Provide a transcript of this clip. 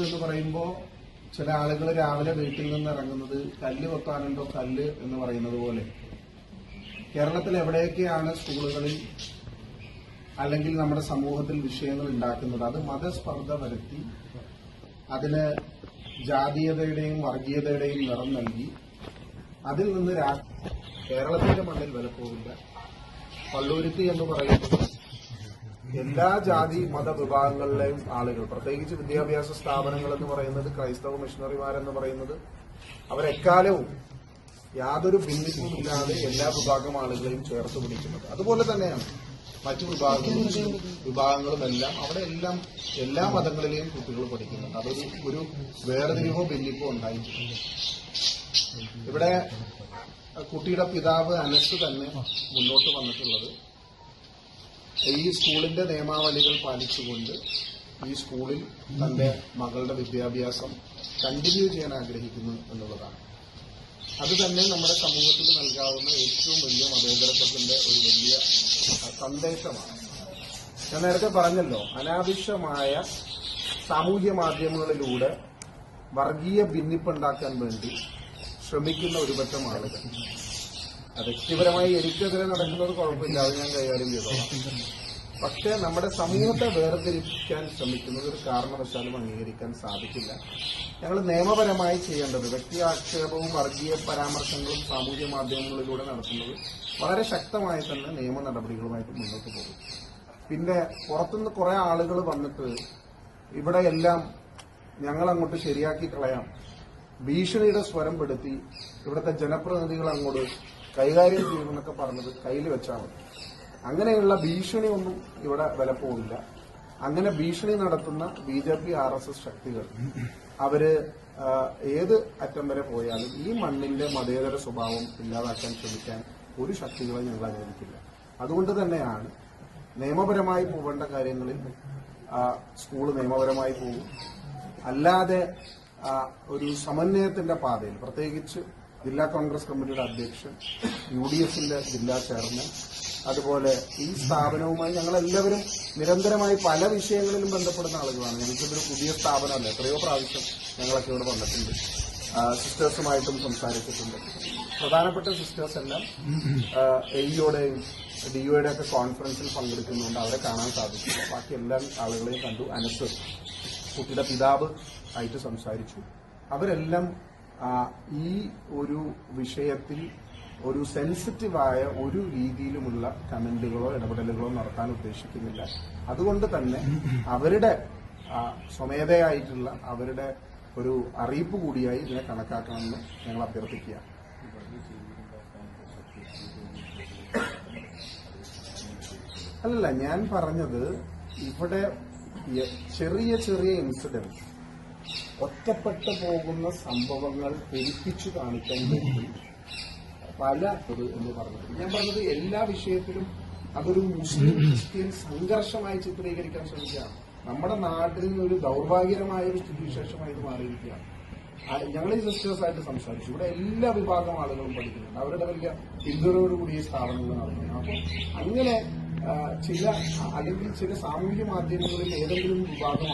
എന്ന് പറയുമ്പോൾ ചില ആളുകൾ രാവിലെ വീട്ടിൽ നിന്ന് ഇറങ്ങുന്നത് കല്ല് കൊത്താനുണ്ടോ കല്ല് എന്ന് പറയുന്നത് പോലെ. കേരളത്തിൽ എവിടെയൊക്കെയാണ് സ്കൂളുകളിൽ അല്ലെങ്കിൽ നമ്മുടെ സമൂഹത്തിൽ വിഷയങ്ങൾ ഉണ്ടാക്കുന്നത്? അത് മതസ്പർദ്ധ വരുത്തി അതിന് ജാതീയതയുടെയും വർഗീയതയുടെയും നിറം നൽകി അതിൽ നിന്ന് കേരളത്തിന്റെ മണ്ണിൽ വിലപ്പോവില്ല പള്ളൂരുത്തി എന്ന് പറയുന്നത് എല്ലാ ജാതി മത വിഭാഗങ്ങളിലെയും ആളുകൾ പ്രത്യേകിച്ച് വിദ്യാഭ്യാസ സ്ഥാപനങ്ങൾ എന്ന് പറയുന്നത് ക്രൈസ്തവ മിഷണറിമാരെന്ന് പറയുന്നത് അവരെക്കാലവും യാതൊരു ഭിന്നിപ്പുമില്ലാതെ എല്ലാ വിഭാഗം ആളുകളെയും ചേർത്ത് പിടിക്കുന്നത്. അതുപോലെ തന്നെയാണ് മറ്റു വിഭാഗങ്ങളും വിഭാഗങ്ങളും എല്ലാം അവിടെ എല്ലാം എല്ലാ മതങ്ങളിലെയും കുട്ടികൾ പഠിക്കുന്നുണ്ട്. അതൊരു ഒരു വേർതിരിവോ ഭിന്നിപ്പോ ഉണ്ടായിട്ടുണ്ട് ഇവിടെ കുട്ടിയുടെ പിതാവ് അനസ് തന്നെ മുന്നോട്ട് വന്നിട്ടുള്ളത് ഈ സ്കൂളിന്റെ നിയമാവലികൾ പാലിച്ചുകൊണ്ട് ഈ സ്കൂളിൽ തന്റെ മകളുടെ വിദ്യാഭ്യാസം കണ്ടിന്യൂ ചെയ്യാൻ ആഗ്രഹിക്കുന്നു എന്നുള്ളതാണ്. അത് തന്നെ നമ്മുടെ സമൂഹത്തിൽ നൽകാവുന്ന ഏറ്റവും വലിയ മതേതരത്വത്തിന്റെ ഒരു വലിയ സന്ദേശമാണ്. ഞാൻ നേരത്തെ പറഞ്ഞല്ലോ അനാവശ്യമായ സാമൂഹ്യ മാധ്യമങ്ങളിലൂടെ വർഗീയ ഭിന്നിപ്പുണ്ടാക്കാൻ വേണ്ടി ശ്രമിക്കുന്ന ഒരുപറ്റം ആളുകൾ. വ്യക്തിപരമായി എനിക്കെതിരെ നടക്കുന്നത് കുഴപ്പമില്ല. അത് ഞാൻ കൈകാര്യം ചെയ്തോളാം. പക്ഷേ നമ്മുടെ സമൂഹത്തെ വേർതിരിക്കാൻ ശ്രമിക്കുന്നത് ഒരു കാരണവശാലും അംഗീകരിക്കാൻ സാധിക്കില്ല. ഞങ്ങൾ നിയമപരമായി ചെയ്യേണ്ടത് വ്യക്തി ആക്ഷേപവും വർഗീയ പരാമർശങ്ങളും സാമൂഹ്യ മാധ്യമങ്ങളിലൂടെ നടത്തുന്നത് വളരെ ശക്തമായി തന്നെ നിയമ നടപടികളുമായിട്ട് മുന്നോട്ട് പോകും. പിന്നെ പുറത്തുനിന്ന് കുറെ ആളുകൾ വന്നിട്ട് ഇവിടെ എല്ലാം ഞങ്ങൾ അങ്ങോട്ട് ശരിയാക്കി കളയാം. ഭീഷണിയുടെ സ്വരം പെടുത്തി ഇവിടുത്തെ ജനപ്രതിനിധികൾ അങ്ങോട്ട് കൈകാര്യം ചെയ്യുമെന്നൊക്കെ പറഞ്ഞത് കയ്യിൽ വെച്ചാൽ മതി അങ്ങനെയുള്ള ഭീഷണി ഒന്നും ഇവിടെ വില പോകില്ല അങ്ങനെ ഭീഷണി നടത്തുന്ന B J P R S S ശക്തികൾ അവർ ഏത് അറ്റം വരെ പോയാലും ഈ മണ്ണിന്റെ മതേതര സ്വഭാവം ഇല്ലാതാക്കാൻ ശ്രമിക്കാൻ ഒരു ശക്തികളെ ഞങ്ങൾ അനുവദിക്കില്ല. അതുകൊണ്ട് തന്നെയാണ് നിയമപരമായി പോകേണ്ട കാര്യങ്ങളിൽ സ്കൂൾ നിയമപരമായി പോകും. അല്ലാതെ ഒരു സമന്വയത്തിന്റെ പാതയിൽ പ്രത്യേകിച്ച് ജില്ലാ കോൺഗ്രസ് കമ്മിറ്റിയുടെ അധ്യക്ഷൻ യു ഡി എഫിന്റെ ജില്ലാ ചെയർമാൻ അതുപോലെ ഈ സ്ഥാപനവുമായി ഞങ്ങൾ എല്ലാവരും നിരന്തരമായി പല വിഷയങ്ങളിലും ബന്ധപ്പെടുന്ന ആളുകളാണ്. ഞങ്ങൾക്കിതൊരു പുതിയ സ്ഥാപനമല്ല എത്രയോ പ്രാവശ്യം ഞങ്ങളൊക്കെ ഇവിടെ വന്നിട്ടുണ്ട്. സിസ്റ്റേഴ്സുമായിട്ടും സംസാരിച്ചിട്ടുണ്ട്. പ്രധാനപ്പെട്ട സിസ്റ്റേഴ്സ് എല്ലാം എഇയുടെയും ഡിഒയുടെ ഒക്കെ കോൺഫറൻസിൽ പങ്കെടുക്കുന്നുണ്ട്. അവരെ കാണാൻ സാധിച്ചില്ല. ബാക്കി എല്ലാ ആളുകളെയും കണ്ടു അനസ് കുട്ടിയുടെ പിതാവ് ആയിട്ട് സംസാരിച്ചു. അവരെല്ലാം ഈ ഒരു വിഷയത്തിൽ ഒരു സെൻസിറ്റീവായ ഒരു രീതിയിലുമുള്ള കമന്റുകളോ ഇടപെടലുകളോ നടത്താൻ ഉദ്ദേശിക്കുന്നില്ല. അതുകൊണ്ട് തന്നെ അവരുടെ സ്വമേധയായിട്ടുള്ള അവരുടെ ഒരു അറിയിപ്പ് കൂടിയായി ഇതിനെ കണക്കാക്കണമെന്ന് ഞങ്ങൾ അഭ്യർത്ഥിക്കുക അല്ലല്ല ഞാൻ പറഞ്ഞത് ഇവിടെ ചെറിയ ചെറിയ ഇൻസിഡന്റ് ഒറ്റപ്പെട്ടു പോകുന്ന സംഭവങ്ങൾ പെരുപ്പിച്ചു കാണിക്കാൻ വേണ്ടി പല ഒരു എന്ന് പറഞ്ഞത് ഞാൻ പറഞ്ഞത് എല്ലാ വിഷയത്തിലും അതൊരു മുസ്ലിം ക്രിസ്ത്യൻ സംഘർഷമായി ചിത്രീകരിക്കാൻ ശ്രമിക്കുകയാണ്. നമ്മുടെ നാട്ടിൽ ഒരു ദൗർഭാഗ്യകരമായ ഒരു സ്ഥിതിവിശേഷമായി ഇത് മാറിയിരിക്കുകയാണ്. ഞങ്ങൾ ഈ സിസ്റ്റേഴ്സായിട്ട് സംസാരിച്ചു. ഇവിടെ എല്ലാ വിഭാഗം ആളുകളും പഠിക്കുന്നുണ്ട്. അവരുടെ വലിയ പിന്തുണയോടുകൂടിയ സ്ഥാപനങ്ങൾ നടത്തുന്നു. അപ്പോൾ അങ്ങനെ ചില അല്ലെങ്കിൽ ചില സാമൂഹ്യ മാധ്യമങ്ങളിൽ ഏതെങ്കിലും വിഭാഗം